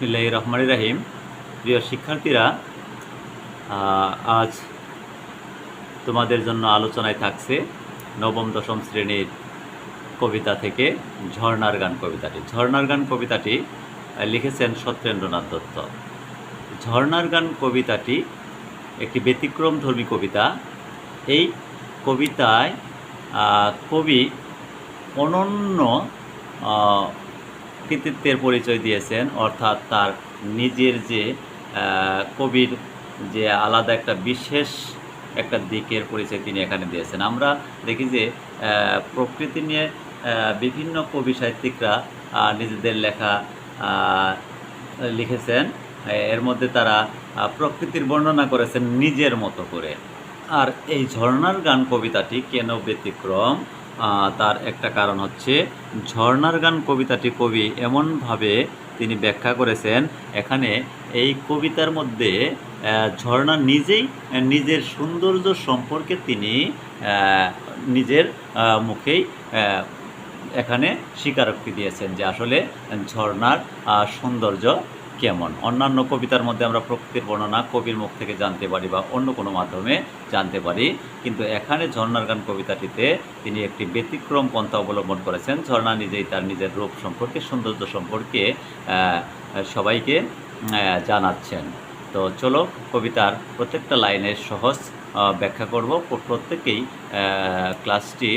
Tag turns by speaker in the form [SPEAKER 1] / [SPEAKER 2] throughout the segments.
[SPEAKER 1] বিসমিল্লাহ রহমান রাহিম প্রিয় শিক্ষার্থীরা আজ তোমাদের জন্য আলোচনায় থাকছে নবম, দশম শ্রেণির কবিতা থেকে ঝর্ণার গান কবিতাটি। ঝর্ণার গান কবিতাটি লিখেছেন সত্যেন্দ্রনাথ দত্ত। ঝর্ণার গান কবিতাটি একটি ব্যতিক্রমধর্মী কবিতা। এই কবিতায় কবি অনন্য কৃতিত্বের পরিচয় দিয়েছেন, অর্থাৎ তার নিজের যে কবির যে আলাদা একটা বিশেষ একটা দিকের পরিচয় তিনি এখানে দিয়েছেন। আমরা দেখি যে প্রকৃতি নিয়ে বিভিন্ন কবি সাহিত্যিকরা নিজেদের লেখা লিখেছেন। এর মধ্যে তারা প্রকৃতির বর্ণনা করেছেন নিজের মতো করে। আর এই ঝর্ণার গান কবিতাটি কেন ব্যতিক্রম? তার একটা কারণ হচ্ছে ঝর্ণার গান কবিতাটি কবি এমনভাবে তিনি ব্যাখ্যা করেছেন এখানে এই কবিতার মধ্যে ঝর্ণা নিজেই নিজের সৌন্দর্য সম্পর্কে তিনি নিজের মুখেই এখানে স্বীকারোক্তি দিয়েছেন যে আসলে ঝর্ণার আহ, সৌন্দর্য কেমন? অন্যান্য কবিতার মধ্যে আমরা প্রকৃতির বর্ণনা, কবির মুখ থেকে জানতে পারি বা অন্য কোনো মাধ্যমে জানতে পারি। কিন্তু এখানে ঝর্ণার গান কবিতাটিতে তিনি একটি ব্যতিক্রম পন্থা অবলম্বন করেছেন। ঝর্ণা নিজেই তার নিজের রূপ সম্পর্কে, সৌন্দর্য সম্পর্কে সবাইকে জানাচ্ছেন। তো চলো কবিতার প্রত্যেকটা লাইনের সহজ ব্যাখ্যা করব। প্রত্যেকেই ক্লাসটি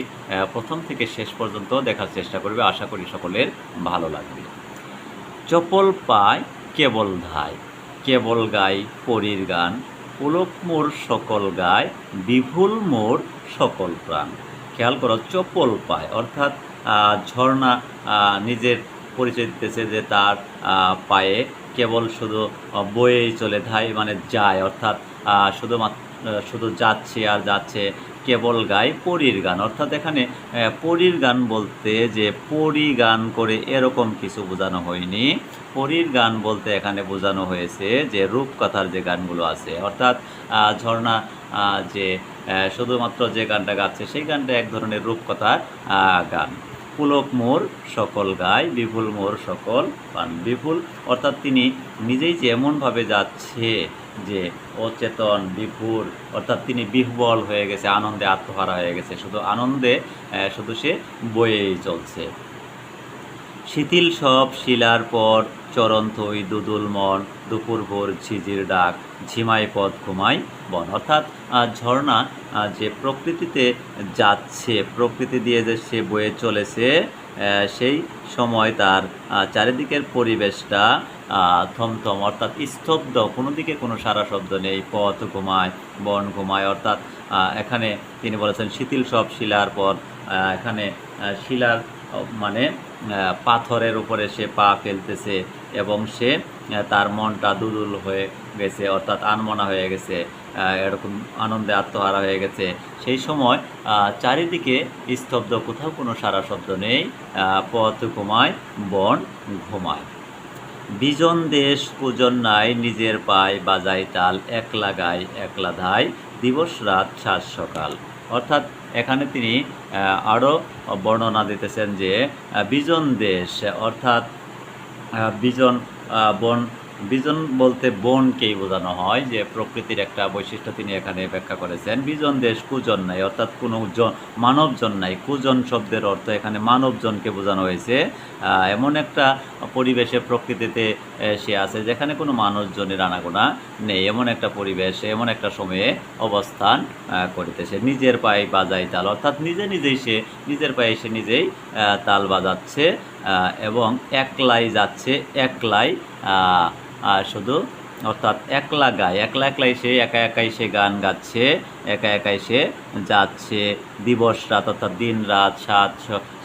[SPEAKER 1] প্রথম থেকে শেষ পর্যন্ত দেখার চেষ্টা করবে। আশা করি সকলের ভালো লাগবে। চপল পায় কেবল ধায়, কেবল গাই পরীর গান। পুলক মোর সকল গায়, বিভুল মোর সকল প্রাণ। খেয়াল করো, চপল পায়, অর্থাৎ ঝর্ণা নিজের পরিচয় দিতেছে যে তার পায়ে কেবল শুধু বয়েই চলে, ধায় মানে যায়, অর্থাৎ শুধুমাত্র শুধু যাচ্ছে আর যাচ্ছে কেবল গায় পরীর গান। অর্থাৎ এখানে পরীর গান বলতে যে পরী গান করে এরকম কিছু বোঝানো হয়নি। পরীর গান বলতে এখানে বোঝানো হয়েছে যে রূপকথার যে গানগুলো আছে। অর্থাৎ ঝর্ণা যে শুধুমাত্র যে গানটা গাচ্ছে সেই গানটা এক ধরনের রূপকথার গান। পুলক মোর সকল গায় বিপুল মোর সকল পান। বিপুল অর্থাৎ তিনি নিজেই যে এমনভাবে যাচ্ছে যে অচেতন বিপুর অর্থাৎ তিনি বিহ্বল হয়ে গেছে, আনন্দে আত্মহারা হয়ে গেছে। শুধু আনন্দে শুধু সে বয়েই চলছে। শিথিল সব শিলার পর চরণ থই দুদুল মন দুপুর ভোর ঝিঝির ডাক, ঝিমাই পথ ঘুমাই বন। অর্থাৎ ঝর্ণা যে প্রকৃতিতে যাচ্ছে, প্রকৃতি দিয়ে যে সে বয়ে চলেছে সেই সময় তার চারিদিকের পরিবেশটা থমথম, অর্থাৎ স্তব্ধ কোনো দিকে কোনো সারা শব্দ নেই, পথ ঘুমায়, বন ঘুমায়, অর্থাৎ এখানে তিনি বলেছেন শিথিল সব শিলার পর এখানে শিলার মানে পাথরের উপরে সে পা ফেলতেছে এবং সে তার মনটা দুদুল হয়ে গেছে, অর্থাৎ আনমনা হয়ে গেছে এরকম আনন্দে আত্মহারা হয়ে গেছে। সেই সময় চারিদিকে স্তব্ধ, কোথাও কোনো সারা শব্দ নেই পথ ঘুমায়, বন ঘুমায়। বিজন দেশ পূজন নাই, নিজের পায় বাজায় তাল, একলা গায়, একলা ধায়, দিবস রাত সাত সকাল। অর্থাৎ এখানে তিনি আরও বর্ণনা দিতেছেন যে বিজন দেশ, অর্থাৎ বিজন বন বিজন বলতে বনকেই বোঝানো হয়, যে প্রকৃতির একটা বৈশিষ্ট্য তিনি এখানে ব্যাখ্যা করেছেন। বিজন দেশ কুজন নাই, অর্থাৎ কোনো জন মানবজন নাই। কুজন শব্দের অর্থ এখানে মানবজনকে বোঝানো হয়েছে। এমন একটা পরিবেশে প্রকৃতিতে সে আছে যেখানে কোনো মানুষজনের আনাগোনা নেই। এমন একটা পরিবেশ, এমন একটা সময়ে অবস্থান করিতেছে। নিজের পায়ে বাজাই তাল, অর্থাৎ নিজে নিজেই সে নিজের পায়ে সে নিজেই তাল বাজাচ্ছে এবং একলাই যাচ্ছে, একলাই আহ, শুধু অর্থাৎ একলা গায় একলা একলাই সে একা একাই সে গান গাচ্ছে একা একাই সে যাচ্ছে দিবস রাত অর্থাৎ দিন রাত সাত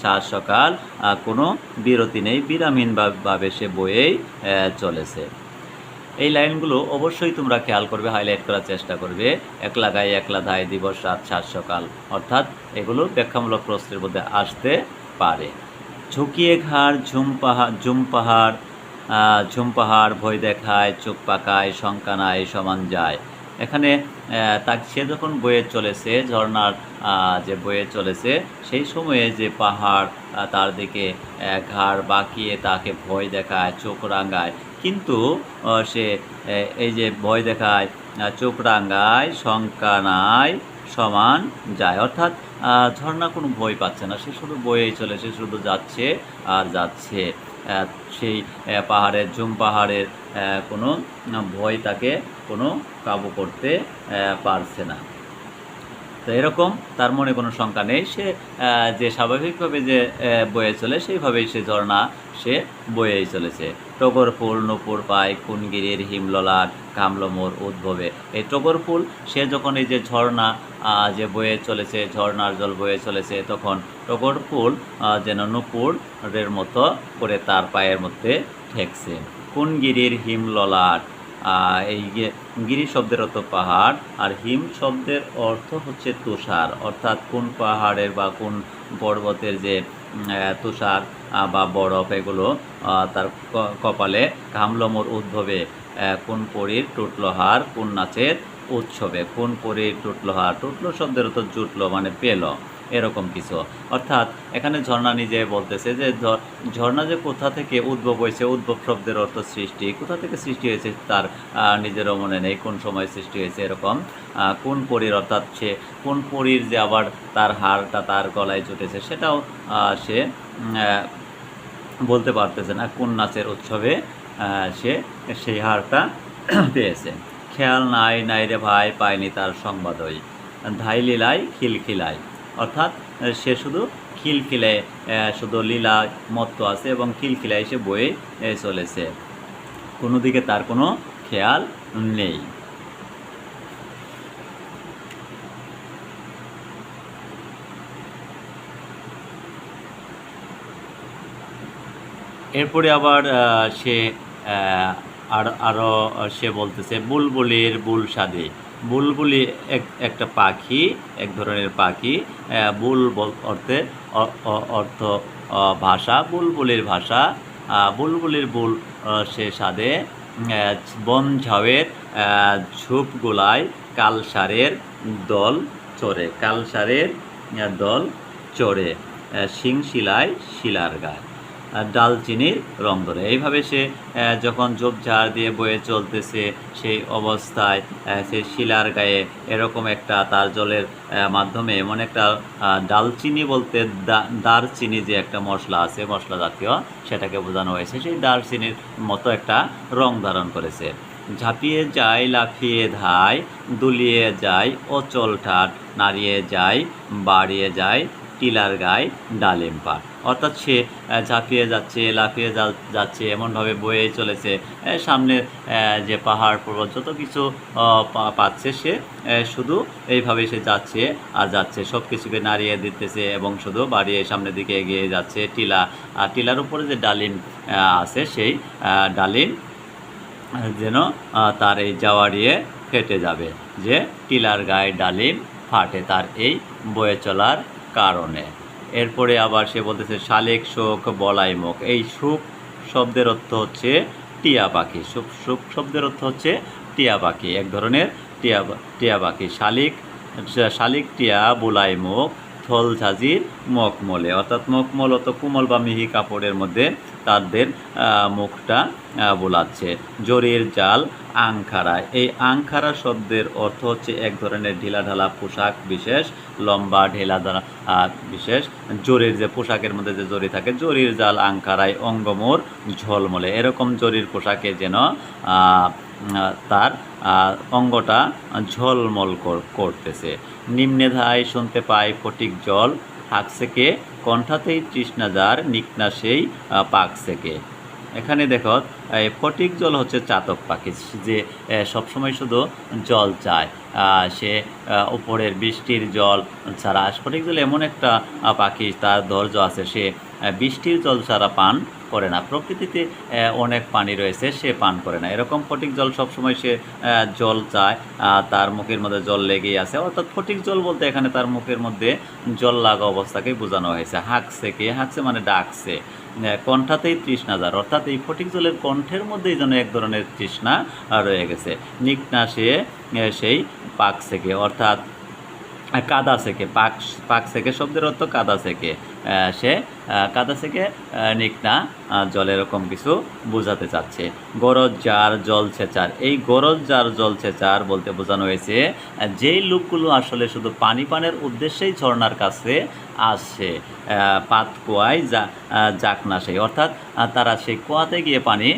[SPEAKER 1] সাত সকাল কোনো বিরতি নেই বিরামহীনভাবে সে বয়েই চলেছে। এই লাইনগুলো অবশ্যই তোমরা খেয়াল করবে হাইলাইট করার চেষ্টা করবে একলা গায়ে একলা ধায় দিবস রাত সাত সকাল অর্থাৎ এগুলো ব্যাখ্যামূলক প্রশ্নের মধ্যে আসতে পারে। ঝুঁকিয়ে ঘাড় ঝুম পাহাড় ঝুম পাহাড় আহ, ঝুম পাহাড় ভয় দেখায় চোখ পাকায় শঙ্কা নাই সমান যায়। এখানে আহ, তা সে যখন বয়ে চলেছে ঝর্নার যে বয়ে চলেছে সেই সময়ে যে পাহাড় তার দিকে ঘাড় বাঁকিয়ে তাকে ভয় দেখায় চোখ রাঙায়। কিন্তু সে এই যে ভয় দেখায় চোখ রাঙ্গায় শঙ্কা নাই সমান যায়। অর্থাৎ ঝর্ণা কোনো ভয় পাচ্ছে না। সে শুধু বয়েই চলে সে শুধু যাচ্ছে আর যাচ্ছে। সেই পাহাড়ের জুম পাহাড়ের কোনো ভয় তাকে কোনো কাবু করতে পারছে না। তো এরকম তার মনে কোনো শঙ্কা নেই। সে যে স্বাভাবিকভাবে যে বয়ে চলে, সেইভাবেই সে ঝর্ণা সে বয়েই চলেছে। টগর ফুল, নূপুর পায় কুনগিরির হিমললাট কামলমোর উদ্ভবে। এই টগর ফুল, সে যখন এই যে ঝর্ণা যে বয়ে চলেছে, ঝর্ণার জল বয়ে চলেছে, তখন টগর ফুল যেন নূপুরের মতো করে তার পায়ের মধ্যে ঠেকছে। কুনগিরির হিমললাট এই গিরি শব্দের অর্থ পাহাড়, আর হিম শব্দের অর্থ হচ্ছে তুষার। অর্থাৎ কোন পাহাড়ের বা কোন পর্বতের যে তুষার বা বরফ, এগুলো তার কপালে ঘামলমোর উদ্ভবে। কোন পরীর টুটলোহার কোন নাচের উৎসবে। কোন পরীর টুটলোহার টুটলো শব্দের অর্থ জুটলো মানে পেল। এরকম কিছু। অর্থাৎ এখানে ঝর্ণা নিজে বলতেছে যে ঝর্ণা যে কোথা থেকে উদ্ভব হয়েছে, উদ্ভব শব্দের অর্থ সৃষ্টি, কোথা থেকে সৃষ্টি হয়েছে তার নিজেরও মনে নেই, কোন সময় সৃষ্টি হয়েছে এরকম। কোন পরীর, অর্থাৎ সে, কোন পরীর যে আবার তার হারটা তার গলায় জুটেছে, সেটাও সে বলতে পারতেছে না কোন নাচের উৎসবে সে সেই হারটা পেয়েছে। খেয়াল নাই নাই রে ভাই পায়নি তার সংবাদই। ধাই লীলায় খিলখিলায় অর্থাৎ সে শুধু খিলখিলায় আহ, শুধু লীলা মত্ত আছে এবং খিলখিলায় সে বয়ে চলেছে। কোনো দিকে তার কোনো খেয়াল নেই। এরপরে আবার সে আর আরও সে বলতেছে বুলবুলির বুল সাদে বুলবুলি এক, একটা পাখি, এক ধরনের পাখি বুল অর্থে অর্থ ভাষা, বুলবুলির ভাষা বুলবুলির বুল সে সাদে বন ঝাউয়ের ঝোপগুলায় কালসারের দল চড়ে কালসারের দল চড়ে শিংশিলায় শিলার গায় আর ডালচিনির রং ধরে। এইভাবে সে যখন ঝোপঝাড় দিয়ে বয়ে চলতেছে, সেই অবস্থায় সে শিলার গায়ে এরকম একটা তার জলের মাধ্যমে এমন একটা ডালচিনি বলতে দারচিনি যে একটা মশলা আছে, মশলা জাতীয়, সেটাকে বোঝানো হয়েছে। সেই দারচিনির মতো একটা রং ধারণ করেছে। ঝাঁপিয়ে যায়, লাফিয়ে ধায়, দুলিয়ে যায়, অচল ঠাট, নাড়িয়ে যায়, বাড়িয়ে যায়, টিলার গায়ে ডালিম পাট। অর্থাৎ সে ঝাঁপিয়ে যাচ্ছে, লাফিয়ে যাচ্ছে, এমনভাবে বয়ে চলেছে। সামনে যে পাহাড় পর্বত, যত কিছু পাচ্ছে সে শুধু এইভাবে সে যাচ্ছে আর যাচ্ছে। সব কিছুকে নাড়িয়ে দিতেছে এবং শুধু বাড়িয়ে সামনের দিকে এগিয়ে যাচ্ছে টিলা। আর টিলার উপরে যে ডালিম আছে সেই ডালিম, যেন তার এই জাওয়ারিয়ে ফেটে যাবে। যে টিলার গায়ে ডালিম ফাটে তার এই বয়ে চলার কারণে। এরপরে আবার সে বলতেছে, শালেক শোক, বলাই মুখ। এই সুখ শব্দের অর্থ হচ্ছে টিয়া পাখি। সুখ সুখ শব্দের অর্থ হচ্ছে টিয়া পাখি। এক ধরনের টিয়া টিয়া পাখি। শালিক শালিক টিয়া, বোলাই মুখ। থল ঝাঁঝির মখমলে। অর্থাৎ মখমল অত কোমল বা মিহি কাপড়ের মধ্যে তাদের মুখটা বোলাচ্ছে। জরির জাল, আংখারা। এই আংখারা শব্দের অর্থ হচ্ছে এক ধরনের ঢিলাঢালা পোশাক বিশেষ, লম্বা, ঢেলা দ্বারা বিশেষ। জরির যে পোশাকের মধ্যে যে জরি থাকে, জরির জাল, আংখারায় অঙ্গমোর, ঝলমলে। এরকম জরির পোশাকে যেন তার অঙ্গটা ঝলমল করতেছে। নিম্নে ধায় শুনতে পায় ফটিক জল হাকসেকে কণ্ঠাতেই তৃষ্ণাজার নিকনা সেই আহ, পাক সেকে। এখানে দেখো ফটিক জল হচ্ছে চাতক পাখি যে সবসময় শুধু জল চায়। সে উপরের বৃষ্টির জল ছাড়া। ফটিক জল এমন একটা পাখি তার ধৈর্য আছে। সে বৃষ্টির জল ছাড়া পান করে না। প্রকৃতিতে অনেক পানি রয়েছে সে পান করে না। এরকম ফটিক জল সবসময় সে জল চায় তার মুখের মধ্যে জল লেগেই আছে। অর্থাৎ ফটিক জল বলতে এখানে তার মুখের মধ্যে জল লাগা অবস্থাকেই বোঝানো হয়েছে। হাঁকছে কে? হাঁকছে মানে ডাকছে। কণ্ঠাতেই তৃষ্ণাজার অর্থাৎ এই ফটিক জলের কণ্ঠের মধ্যেই যেন এক ধরনের তৃষ্ণা রয়ে গেছে। নিকনা সে সেই পাক থেকে অর্থাৎ কাদা সেকে পাক পাক সেকে শব্দের অর্থ কাদা আহ, সে কাদা থেকে আহ, নিক না জল এরকম কিছু বোঝাতে চাচ্ছে। গরজ যার জল ছেচার। এই গরজ যার জল ছেচার বলতে বোঝানো হয়েছে যেই লোকগুলো আসলে শুধু পানি পানের উদ্দেশ্যেই ঝর্ণার কাছে আসে আহ, পাত কুয়ায় যা যাক না সেই অর্থাৎ তারা সেই কুয়াতে গিয়ে পানি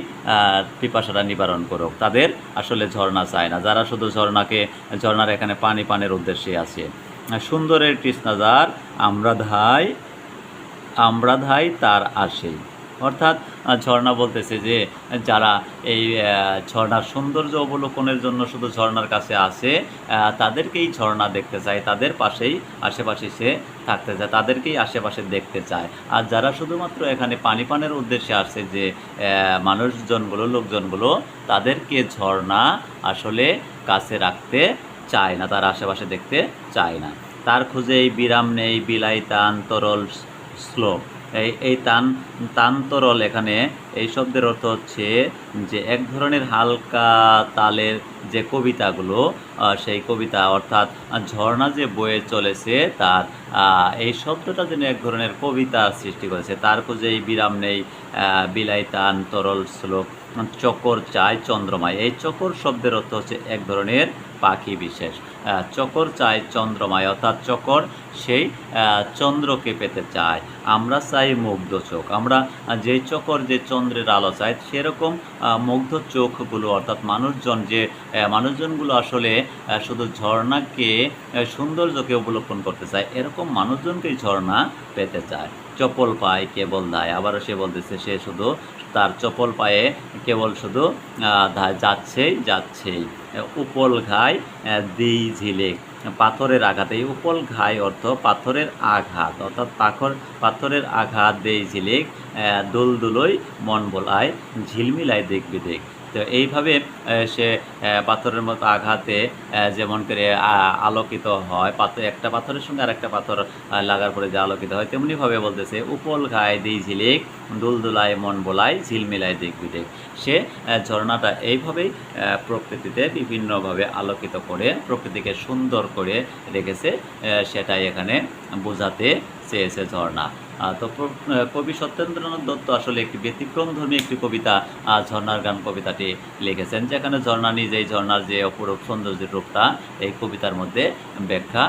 [SPEAKER 1] পিপাসাটা নিবারণ করুক। তাদের আসলে ঝর্ণা চায় না। যারা শুধু ঝর্ণাকে ঝর্ণার এখানে পানি পানের উদ্দেশ্যে আছে সুন্দরের কৃষ্ণাজার আমরা ধাই আমরা ধাই তার আসেই অর্থাৎ ঝর্ণা বলতেছে যে, যারা এই ঝর্ণার সৌন্দর্য অবলোকনের জন্য শুধু ঝর্ণার কাছে আসে তাদেরকেই ঝর্ণা দেখতে চায়। তাদের পাশেই আশেপাশে সে থাকতে চায়, তাদেরকেই আশেপাশে দেখতে চায়। আর যারা শুধুমাত্র এখানে পানি পানের উদ্দেশ্যে আসে যে মানুষজনগুলো, লোকজনগুলো, তাদেরকে ঝর্ণা আসলে কাছে রাখতে চায় না, তার আশেপাশে দেখতে চায় না। তার খুঁজে এই বিরাম নেই বিলাই তান তরল শ্লোক এই এই তান, তান্তরল এখানে, এই শব্দের অর্থ হচ্ছে যে এক ধরনের হালকা তালের যে কবিতাগুলো সেই কবিতা অর্থাৎ ঝর্ণা যে বয়ে চলেছে তার এই শব্দটা যেন এক ধরনের কবিতা সৃষ্টি করেছে। তার এই বিরাম নেই বিলাই তান, তরল, শ্লোক, চকর চায়, চন্দ্রমায়। এই চকর শব্দের অর্থ হচ্ছে এক ধরনের পাখি বিশেষ। চকর চায় চন্দ্রমায়, অর্থাৎ চকর সেই চন্দ্রকে পেতে চায়। আমরা চাই মুগ্ধ চোখ। আমরা যেই চকর, যে চন্দ্রের আলো চাই, সেরকম মুগ্ধ চোখগুলো, অর্থাৎ মানুষজন যে মানুষজনগুলো আসলে শুধু ঝর্ণাকে সৌন্দর্যকে অবলোকন করতে চায়, এরকম মানুষজনকেই ঝর্ণা পেতে চায়। চপল পায় কেবল দায় আবারও সে বলতেছে সে শুধু তার চপল পায়ে কেবল শুধু যাচ্ছেই যাচ্ছেই। উপল ঘায় দিই ঝিলিক। পাথরের আঘাত এই উপল ঘাই অর্থ পাথরের আঘাত। অর্থাৎ পাথর পাথরের আঘাত দেই ঝিলেক আহ, দুলদুলোই মন বলায় ঝিলমিলায় দেখবি দেখ তো এইভাবে সে পাথরের মতো আঘাতে যেমন করে আলোকিত হয়, পাথর, একটা পাথরের সঙ্গে আর একটা পাথর লাগার পরে যে আলোকিত হয়, তেমনিভাবে বলতেছে, উপল ঘায় দিই ঝিলিক, দুলদুলায় মন বলায়, ঝিলমিলায় দেখবি দেখ সে ঝর্ণাটা এইভাবেই প্রকৃতিতে বিভিন্নভাবে আলোকিত করে, প্রকৃতিকে সুন্দর করে রেখেছে সেটাই এখানে বোঝাতে চেয়েছে ঝর্ণা। তো কবি সত্যেন্দ্রনাথ দত্ত আসলে একটি ব্যতিক্রমধর্মী একটি কবিতা ঝর্ণার গান কবিতাটি লিখেছেন, যেখানে ঝর্ণা নিজেই ঝর্ণার যে অপরূপ সৌন্দর্যের রূপটা এই কবিতার মধ্যে ব্যাখ্যা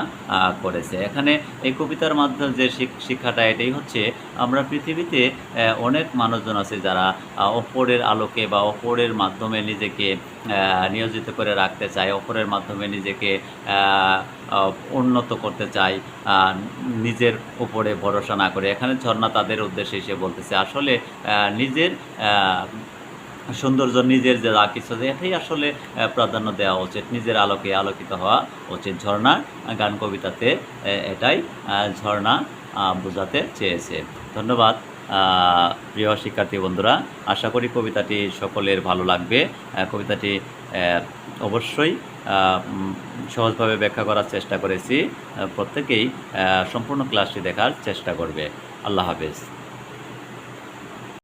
[SPEAKER 1] করেছে। এখানে এই কবিতার মাধ্যমে যে শিক- শিক্ষাটা, এটাই হচ্ছে আমরা পৃথিবীতে অনেক মানুষজন আছে যারা অপরের আলোকে বা অপরের মাধ্যমে নিজেকে নিয়োজিত করে রাখতে চায়, অপরের মাধ্যমে নিজেকে উন্নত করতে চায় নিজের উপরে ভরসা না করে। এখানে ঝর্ণা তাদের উদ্দেশ্যে এসে বলতেছে, আসলে নিজের সৌন্দর্য, নিজের যে যা কিছু এটাই আসলে প্রাধান্য দেওয়া উচিত। নিজের আলোকে আলোকিত হওয়া উচিত। ঝর্ণা, গান কবিতাতে এটাই ঝর্ণা বোঝাতে চেয়েছে। ধন্যবাদ। প্রিয় শিক্ষার্থী বন্ধুরা, আশা করি কবিতাটি সকলের ভালো লাগবে। কবিতাটি অবশ্যই সহজভাবে ব্যাখ্যা করার চেষ্টা করেছি। প্রত্যেকেই সম্পূর্ণ ক্লাসটি দেখার চেষ্টা করবে। আল্লাহ হাফেজ।